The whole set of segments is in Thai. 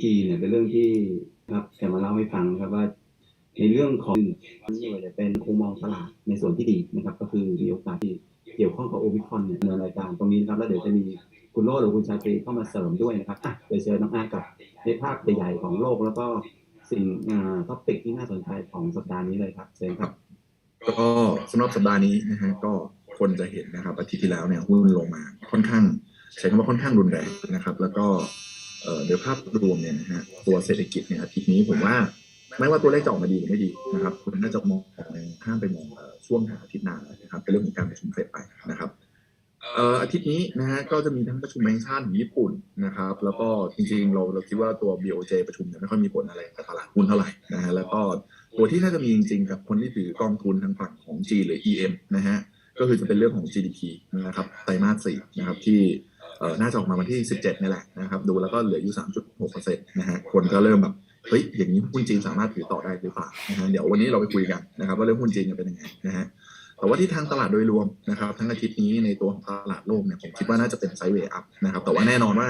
จีเนี่ยเป็นเรื่องที่ครับแกมาเล่าให้ฟังนะครับว่า ในเรื่องของนี่จะเป็นคงมองตลาดในส่วนที่ดีนะครับ ก็คือมีโอกาสที่เกี่ยวข้องกับโอมิคอนเนี่ยในรายการตรงนี้นะครับ แล้วเดี๋ยวจะมีคุณโรจน์หรือคุณชาตรีเข้ามาเสริมด้วยนะครับอะเดี๋ยวเชิญน้องอากับในภาพใหญ่ๆของโลกแล้วก็สิ่งอ่าท็อปิกที่น่าสนใจของสัปดาห์นี้เลยครับเชิญครับ ก็สำหรับสัปดาห์นี้นะฮะก็คนจะเห็นนะครับอาทิตย์ที่แล้วเนี่ยหุ้นลงมาค่อนข้าง ใช้คำว่าค่อนข้างรุนแรงนะครับ แล้วก็ โดยภาพรวมเนี่ยนะฮะตัวเศรษฐกิจเนี่ยอาทิตย์นี้ผมว่า ไม่ว่าตัวเลขจะออกมาดีหรือไม่ดีนะครับคุณน่าจะมองข้ามไปมองช่วงหาอาทิตย์หน้านะครับเป็นเรื่องของการประชุมเฟดไปนะครับเอ่ออาทิตย์นี้นะฮะก็จะมีทั้งประชุมแบงก์ชาติของญี่ปุ่นนะครับ แล้วก็จริงๆเราเราคิดว่าตัว BOJ ประชุมเนี่ยไม่ค่อยมีผลอะไรกับตลาดหุ้นเท่าไหร่นะฮะแล้วก็ตัวที่น่าจะมีจริงๆกับคนที่ถือกองทุนทางฝั่งของ G หรือ EM นะฮะก็คือจะเป็นเรื่องของ GDP นะครับไตรมาสสี่นะครับที่ น่าจะออกมาวันที่ 17นี่แหละนะครับดูแล้วก็เหลืออยู่ 3.6%นะฮะคนก็เริ่มแบบเฮ้ยอย่างนี้หุ้นจีนสามารถถือต่อได้หรือเปล่านะฮะเดี๋ยววันนี้เราไปคุยกันนะครับว่าเรื่องหุ้นจีนจะเป็นยังไงนะฮะแต่ว่าที่ทางตลาดโดยรวมนะครับทั้งอาทิตย์นี้ในตัวของตลาดโลกเนี่ยผมคิดว่าน่าจะเป็นไซด์เวย์อัพนะครับแต่ว่าแน่นอนว่า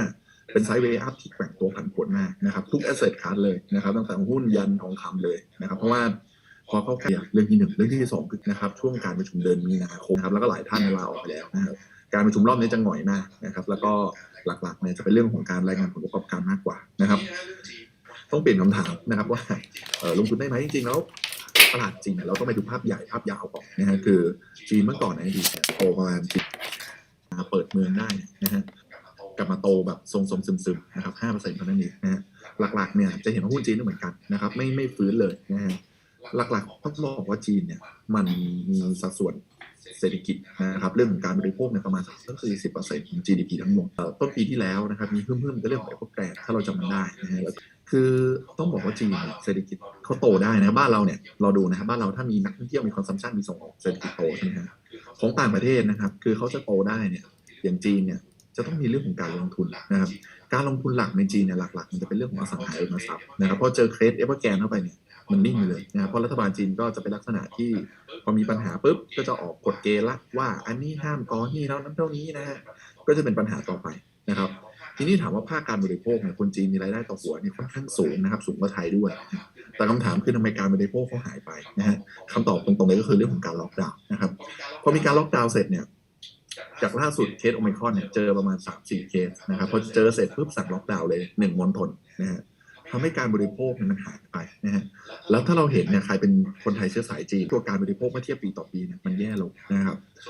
เป็นไซด์เวย์อัพที่แกว่งตัวผันผวนมากนะครับทุก asset class เลยนะครับตั้งแต่หุ้นยันทองคำเลยนะครับเพราะว่า พอเข้าใกล้เรื่องที่หนึ่งเรื่องที่สองคือนะครับช่วงการประชุมเดือนมีนาคมนะครับแล้วก็หลายท่านลาออกไปแล้วนะครับการประชุมรอบนี้จะหน่อยมากนะครับ แล้วก็หลักๆเนี่ยจะเป็นเรื่องของการรายงานผลประกอบการมากกว่านะครับ ต้องเปลี่ยนคำถามนะครับว่าลงทุนได้ไหมจริงๆแล้วตลาดจริงเนี่ยเราต้องไปดูภาพใหญ่ภาพยาวก่อนนะฮะคือจีนเมื่อก่อนในอดีตโตประมาณสิบเปิดเมืองได้นะฮะกลับมาโตแบบทรงๆซึมๆนะครับห้าเปอร์เซ็นต์เท่านั้นเองนะฮะหลักๆเนี่ยจะเห็นว่าหุ้นจีนก็เหมือนกันนะครับ ไม่ไม่ฟื้นเลยนะฮะ หลักๆต้องบอกว่าจีนเนี่ยมันมีสัดส่วนเศรษฐกิจนะครับเรื่องของการบริโภคเนี่ยประมาณสักสี่สิบเปอร์เซ็นต์ของ GDP ทั้งหมดต้นปีที่แล้วนะครับมีเพิ่มๆก็เรื่องของไอ้พวกแกรถ้าเราจำมันได้นะฮะคือต้องบอกว่าจีนเศรษฐกิจเขาโตได้นะบ้านเราเนี่ยเราดูนะครับบ้านเราถ้ามีนักท่องเที่ยวมีคอนซัมชันมีส่งออกเศรษฐกิจโตใช่ไหมฮะของต่างประเทศนะครับ คือเขาจะโตได้เนี่ยอย่างจีนเนี่ยจะต้องมีเรื่องของการลงทุนนะครับการลงทุนหลักในจีนเนี่ยหลักๆมันจะเป็นเรื่องของอสังหาริมทรัพย์นะครับพอเจอเครดเอเวอร์แกนเข้าไปเนี่ย มันนิ่งไปเลยนะครับเพราะรัฐบาลจีนก็จะเป็นลักษณะที่พอมีปัญหาปุ๊บก็จะออกกฎเกณฑ์ละว่าอันนี้ห้ามก่อนี่แล้วนั้นเท่านี้นะฮะก็จะเป็นปัญหาต่อไปนะครับทีนี้ถามว่าภาคการบริโภคเนี่ยคนจีนมีรายได้ต่อหัวเนี่ยค่อนข้างสูงนะครับสูงกว่าไทยด้วย แต่คำถามคือทำไมการบริโภคเขาหายไปนะฮะคำตอบตรงๆเลยก็คือเรื่องของการล็อกดาวน์นะครับพอมีการล็อกดาวน์เสร็จเนี่ยจากล่าสุดเคสโอมิครอนเนี่ยเจอประมาณ3-4เคสนะครับพอเจอเสร็จปุ๊บสั่งล็อกดาวน์เลยหนึ่งมณฑลนะฮะ ทำให้การบริโภคเนี่ยมันหายไปนะฮะแล้วถ้าเราเห็นเนี่ยใครเป็นคนไทยเชื้อสายจีนตัวการบริโภคเมื่อเทียบปีต่อปีเนี่ยมันแย่ลงนะครับ